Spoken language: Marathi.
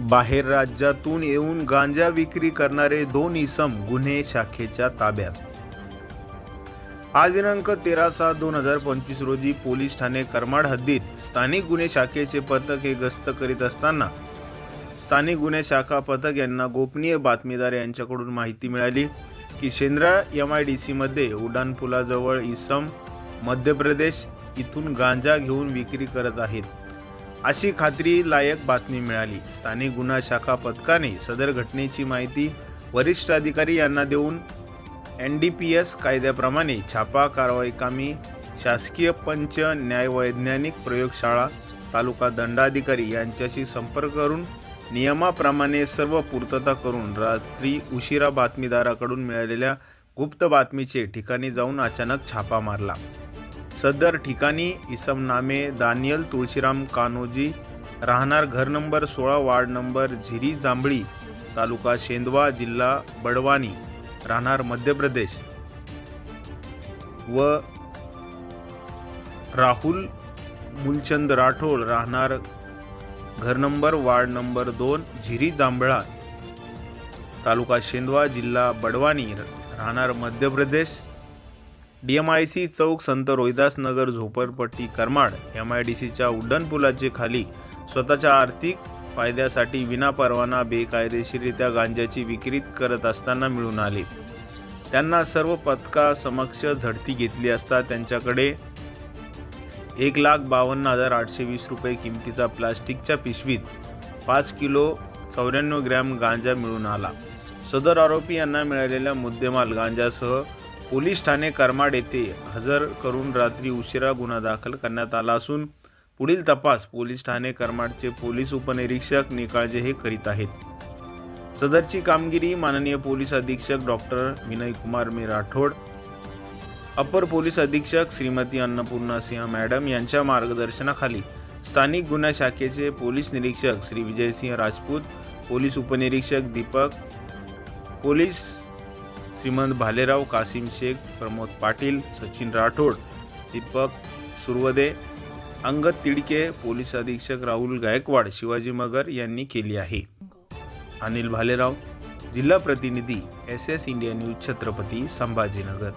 बाहेर राज्यातून येऊन गांजा विक्री करणारे दोन इसम गुन्हे शाखेच्या ताब्यात. आज दिनांक तेरा सात दोन हजार पंचवीस रोजी पोलीस ठाणे करमाड हद्दीत स्थानिक गुन्हे शाखेचे पथक हे गस्त करीत असताना स्थानिक गुन्हे शाखा पथक यांना गोपनीय बातमीदार यांच्याकडून माहिती मिळाली की शेंद्रा एम आय डी सीमध्ये उड्डाणपुलाजवळ इसम मध्य प्रदेश इथून गांजा घेऊन विक्री करत आहेत. अशी खात्री लायक बातमी मिळाली. स्थानिक गुन्हा शाखा पथकाने सदर घटनेची माहिती वरिष्ठ अधिकारी यांना देऊन एन डी पी एस कायद्याप्रमाणे छापा कारवाई कामी शासकीय पंच न्यायवैज्ञानिक प्रयोगशाळा तालुका दंडाधिकारी यांच्याशी संपर्क करून नियमाप्रमाणे सर्व पूर्तता करून रात्री उशिरा बातमीदाराकडून मिळालेल्या गुप्त बातमीचे ठिकाणी जाऊन अचानक छापा मारला. सदर ठिकाणी इसम नामे दानियल तुळशीराम कान्होजी राहणार घर नंबर सोळा वार्ड नंबर झिरी जांभळी तालुका शेंदवा जिल्हा बडवानी राहणार मध्य प्रदेश. व राहुल मूलचंद राठोड राहणार घर नंबर वार्ड नंबर दोन झिरी जांभळा तालुका शेंदवा जिल्हा बडवानी राहणार Madhya Pradesh. D M I C चौक संत रोहिदास नगर झोपडपट्टी करमाड एम आय डी सीच्या उड्डाणपुलाचे खाली स्वतःच्या आर्थिक फायद्यासाठी विनापरवाना बेकायदेशीरित्या गांजाची विक्री करत असताना मिळून आले. त्यांना सर्व पथकासमक्ष झडती घेतली असता त्यांच्याकडे एक लाख बावन्न हजार आठशे वीस रुपये किमतीचा प्लास्टिकच्या पिशवीत पाच किलो चौऱ्याण्णव ग्रॅम गांजा मिळून आला. सदर आरोपी यांना मिळालेल्या मुद्देमाल गांजासह पोलीस ठाणे करमाड येथे हजर करून रात्री उशिरा गुन्हा दाखल करण्यात आला असून पुढील तपास पोलीस ठाणे करमाडचे पोलीस उपनिरीक्षक निकाळजे हे करीत आहेत. सदरची कामगिरी माननीय पोलीस अधीक्षक डॉक्टर विनय कुमार मी राठोड अपर पोलीस अधीक्षक श्रीमती अन्नपूर्णा सिंह मॅडम यांच्या मार्गदर्शनाखाली स्थानिक गुन्हा शाखेचे पोलीस निरीक्षक श्री विजयसिंह राजपूत पोलीस उपनिरीक्षक दीपक पोलीस श्रीमंत भालेराव कासिम शेख प्रमोद पाटील सचिन राठोड दीपक सुरवदे अंगद तिडके पोलीस अधीक्षक राहुल गायकवाड शिवाजी मगर यांनी केली आहे. अनिल भालेराव जिल्हा प्रतिनिधी S S India news Chhatrapati Sambhajinagar.